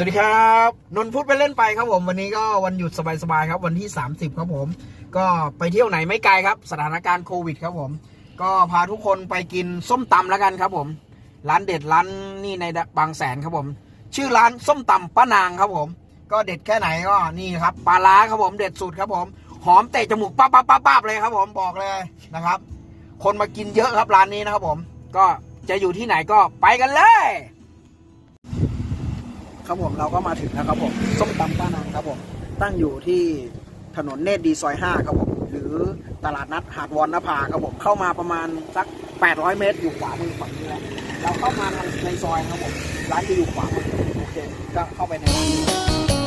สวัสดีครับ นนพูดไปเล่นไปครับผม วันนี้ก็วันหยุดสบายๆครับ วันที่ 30 ครับผม ก็ไปเที่ยวไหนไม่ไกลครับ สถานการณ์โควิดครับผม ก็พาทุกคนไปกินส้มตำแล้วกันครับผม ร้านเด็ดร้านนี่ในบางแสนครับผม ชื่อร้านส้มตำป้านางครับผม ก็เด็ดแค่ไหนก็นี่ครับปลาล้าครับผมเด็ดสุดครับผม หอมเตะจมูกปั๊บปั๊บปั๊บปั๊บเลยครับ ผมบอกเลยนะครับ คนมากินเยอะครับร้านนี้นะครับผม ก็จะอยู่ที่ไหนก็ไปกันเลย ครับผมเราก็มาถึงแล้วครับผมส้มตำป้านางครับผมตั้งอยู่ที่ถนนเนตรดีซอย5ครับผมหรือตลาดนัดหาดวอนนภาครับผมเข้ามาประมาณสัก 800 เมตร อยู่ขวามือฝั่งนี้แหละเราเข้ามาในซอยครับผมร้านจะอยู่ขวามือโอเคก็เข้าไปในร้าน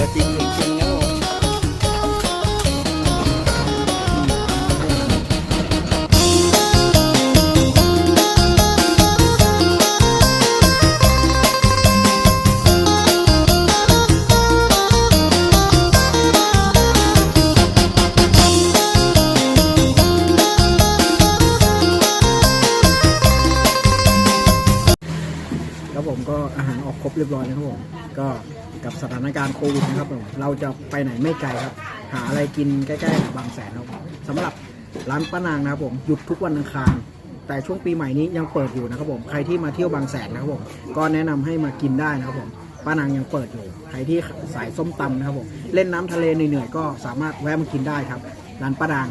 ตัวจริงเสียงจริงครับผมครับผมก็อาหารออกครบเรียบร้อยแล้วครับผมก็ กับสถานการณ์โควิดนะครับผมเราจะไปไหนไม่ไกลครับ หาอะไรกินใกล้ๆกับางแสนครับสำหรับร้านป้านางนะครับผมหยุดทุกวันอังคารแต่ช่วงปีใหม่นี้ยังเปิดอยู่นะครับผมใครที่มาเที่ยวบางแสนนะครับผมก็แนะนำให้มากินได้นะครับผมป้านางยังเปิดอยู่ ใครที่สายส้มตำนะครับผมเล่นน้ำทะเลเหนื่อยๆก็สามารถแวะมากินได้ครับร้านป้านาง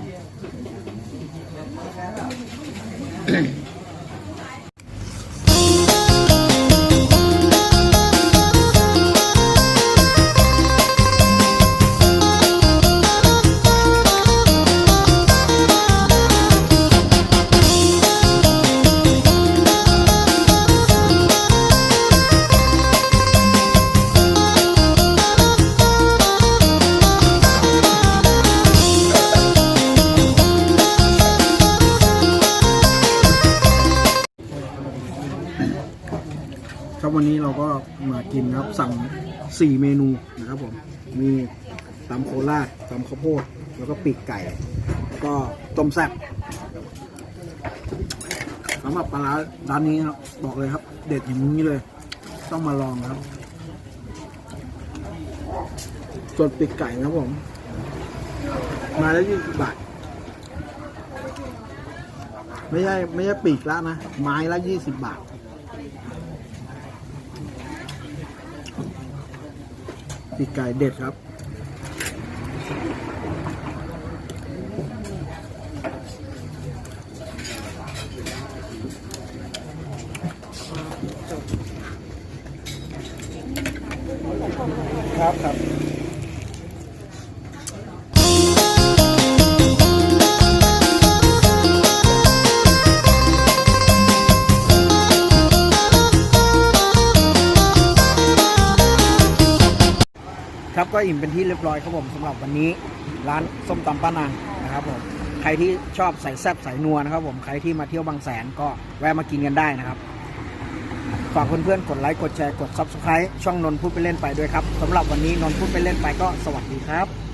ครับวันนี้เราก็มากินครับสั่ง 4 เมนูนะครับผมมีตำโคราชตำข้าวโพดแล้วก็ปีกไก่ แล้วก็ต้มแซ่บสำหรับปลาร้าร้านนี้ครับบอกเลยครับ เด็ดอย่างนี้เลย ต้องมาลองครับส่วนปีกไก่นะครับผม มาแล้วยี่สิบบาทไม่ใช่ไม่ใช่ปีกละนะไม้ละยี่สิบบาท ปีกไก่เด็ดครับ ครับครับ ครับก็อิ่มเป็นที่เรียบร้อยครับผมสำหรับวันนี้ ร้านส้มตำป้านางนะครับผมใครที่ชอบใส่แซ่บใส่นัวนะครับผมใครที่มาเที่ยวบางแสนก็แวะมากินกันได้นะครับ ฝากเพื่อนๆกดไลค์กดแชร์กด Subscribe ช่องนนพูดไปเล่นไปด้วยครับสำหรับวันนี้นนพูดไปเล่นไปก็สวัสดีครับ